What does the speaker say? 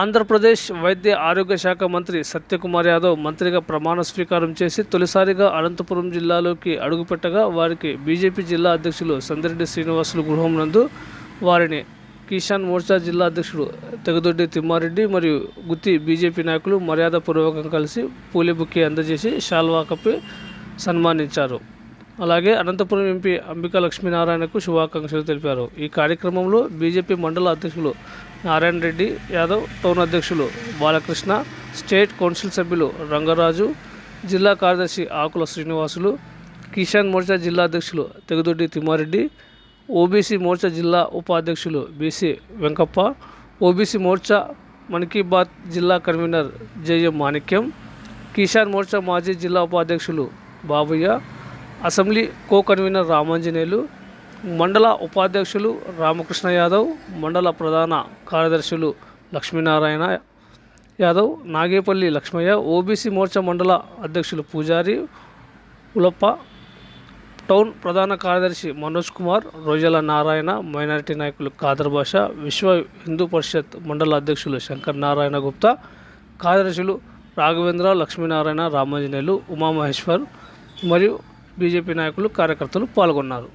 ఆంధ్రప్రదేశ్ వైద్య ఆరోగ్య శాఖ మంత్రి సత్యకుమార్ యాదవ్ మంత్రిగా ప్రమాణ స్వీకారం చేసి తొలిసారిగా అనంతపురం జిల్లాలోకి అడుగుపెట్టగా వారికి బీజేపీ జిల్లా అధ్యక్షులు సందిరెడ్డి శ్రీనివాసులు గృహం నందు వారిని కిసాన్ మోర్చా జిల్లా అధ్యక్షుడు తెగదొడ్డి తిమ్మారెడ్డి మరియు గుత్తి బీజేపీ నాయకులు మర్యాదపూర్వకంగా కలిసి పూలే బుక్కి అందజేసి శాల్వా కప్పి సన్మానించారు. అలాగే అనంతపురం ఎంపీ అంబికా లక్ష్మీనారాయణకు శుభాకాంక్షలు తెలిపారు. ఈ కార్యక్రమంలో బీజేపీ మండల అధ్యక్షులు నారాయణ రెడ్డి యాదవ్ టౌన్ అధ్యక్షులు బాలకృష్ణ స్టేట్ కౌన్సిల్ సభ్యులు రంగరాజు జిల్లా కార్యదర్శి ఆకుల శ్రీనివాసులు కిసాన్ మోర్చా జిల్లా అధ్యక్షులు తెగదొడ్డి తిమ్మారెడ్డి ఓబీసీ మోర్చా జిల్లా ఉపాధ్యక్షులు బీసీ వెంకప్ప ఓబీసీ మోర్చా మన్ కీ బాత్ జిల్లా కన్వీనర్ జేఎం మాణిక్యం కిసాన్ మోర్చా మాజీ జిల్లా ఉపాధ్యక్షులు బాబయ్య అసెంబ్లీ కో కన్వీనర్ రామాంజనేయులు మండల ఉపాధ్యక్షులు రామకృష్ణ యాదవ్ మండల ప్రధాన కార్యదర్శులు లక్ష్మీనారాయణ యాదవ్ నాగేపల్లి లక్ష్మయ్య ఓబీసీ మోర్చా మండల అధ్యక్షులు పూజారి ఉలప్ప టౌన్ ప్రధాన కార్యదర్శి మనోజ్ కుమార్ రోజల నారాయణ మైనారిటీ నాయకులు ఖాదర్ భాష విశ్వ హిందూ పరిషత్ మండల అధ్యక్షులు శంకర్ నారాయణ గుప్తా కార్యదర్శులు రాఘవేంద్ర లక్ష్మీనారాయణ రామాంజనేయులు ఉమామహేశ్వర్ మరియు బీజేపీ నాయకులు కార్యకర్తలు పాల్గొన్నారు.